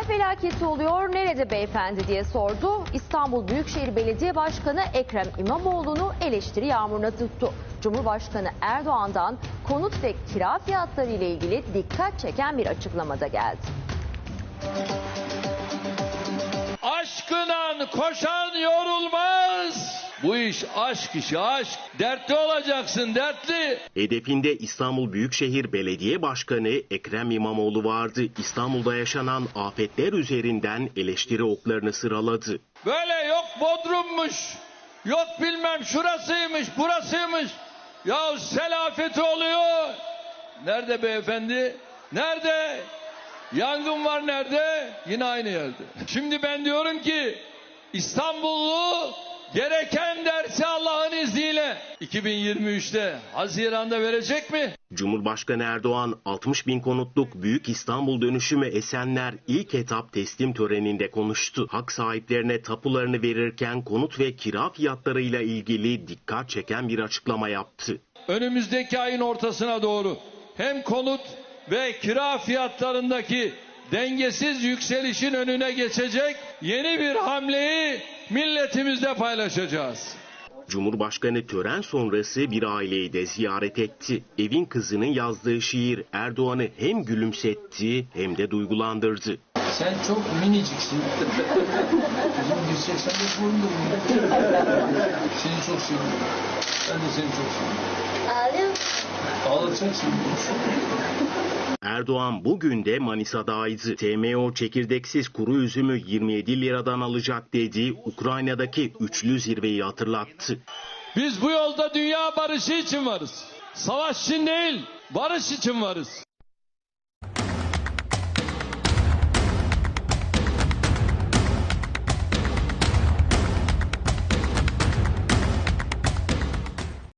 Sel felaketi oluyor nerede beyefendi diye sordu. İstanbul Büyükşehir Belediye Başkanı Ekrem İmamoğlu'nu eleştiri yağmuruna tuttu. Cumhurbaşkanı Erdoğan'dan konut ve kira fiyatları ile ilgili dikkat çeken bir açıklamada geldi. Aşkına koşan yorulmaz. Bu iş aşk işi aşk. Dertli olacaksın dertli. Hedefinde İstanbul Büyükşehir Belediye Başkanı Ekrem İmamoğlu vardı. İstanbul'da yaşanan afetler üzerinden eleştiri oklarını sıraladı. Böyle yok Bodrum'muş. Yok bilmem şurasıymış burasıymış. Ya sel afeti oluyor. Nerede beyefendi? Nerede? Yangın var nerede? Yine aynı yerde. Şimdi ben diyorum ki İstanbullu gereken dersi Allah'ın izniyle 2023'te Haziran'da verecek mi? Cumhurbaşkanı Erdoğan 60 bin konutluk Büyük İstanbul dönüşümü Esenler ilk etap teslim töreninde konuştu. Hak sahiplerine tapularını verirken konut ve kira fiyatlarıyla ilgili dikkat çeken bir açıklama yaptı. önümüzdeki ayın ortasına doğru hem konut ve kira fiyatlarındaki dengesiz yükselişin önüne geçecek yeni bir hamleyi milletimizle paylaşacağız. Cumhurbaşkanı tören sonrası bir aileyi de ziyaret etti. Evin kızının yazdığı şiir Erdoğan'ı hem gülümsetti hem de duygulandırdı. Sen çok miniciksin. Bizim 185 boyundayım. Seni çok seviyorum. Ben de seni çok seviyorum. Ağlıyor Ağlatacaksın. Erdoğan bugün de Manisa'daydı. TMO çekirdeksiz kuru üzümü 27 liradan alacak dedi. Ukrayna'daki üçlü zirveyi hatırlattı. Biz bu yolda dünya barışı için varız. Savaş için değil, barış için varız.